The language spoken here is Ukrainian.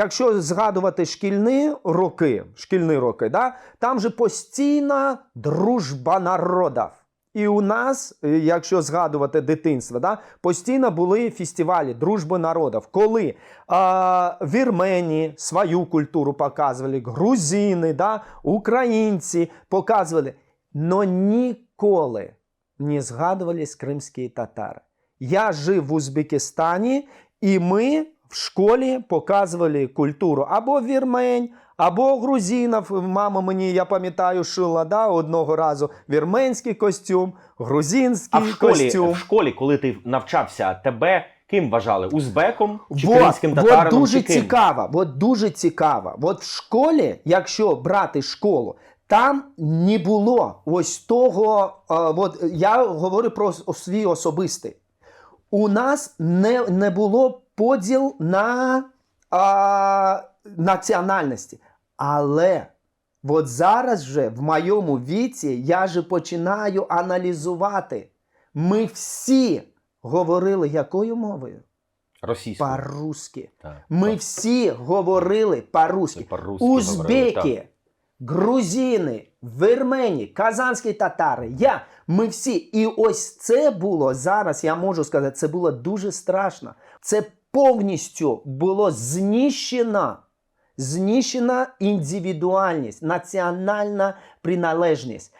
якщо згадувати шкільні роки, шкільні роки, да, там же постійна дружба народів. І у нас, е, якщо згадувати дитинство, да, постійно були фестивалі дружби народів, коли а, вірмені свою культуру показували, грузини, да, українці показували, но ніколи не згадувались кримські татари. Я жив в Узбекистані, і ми в школі показували культуру або вірмень, або грузинів. Мама мені, я пам'ятаю, шила да, одного разу вірменський костюм, грузинський А в школі, костюм. в школі, коли ти навчався, тебе ким вважали? Узбеком чи Вот, кримським вот дуже чи ким? цікаво. От дуже цікаво. От в школі, якщо брати школу, там не було ось того. а, от я говорю про свій особистий. У нас не, не було поділ на а, національності. Але от зараз вже в моєму віці я же починаю аналізувати. Ми всі говорили якою мовою? Російською. По-русски. Ми так. всі говорили по-русски. Говорили, Узбеки, грузини, вірмені, казанські татари. Я, ми всі. І ось це було зараз, я можу сказати, це було дуже страшно. Це повністю було знищено. Знищена індивідуальність, національна приналежність.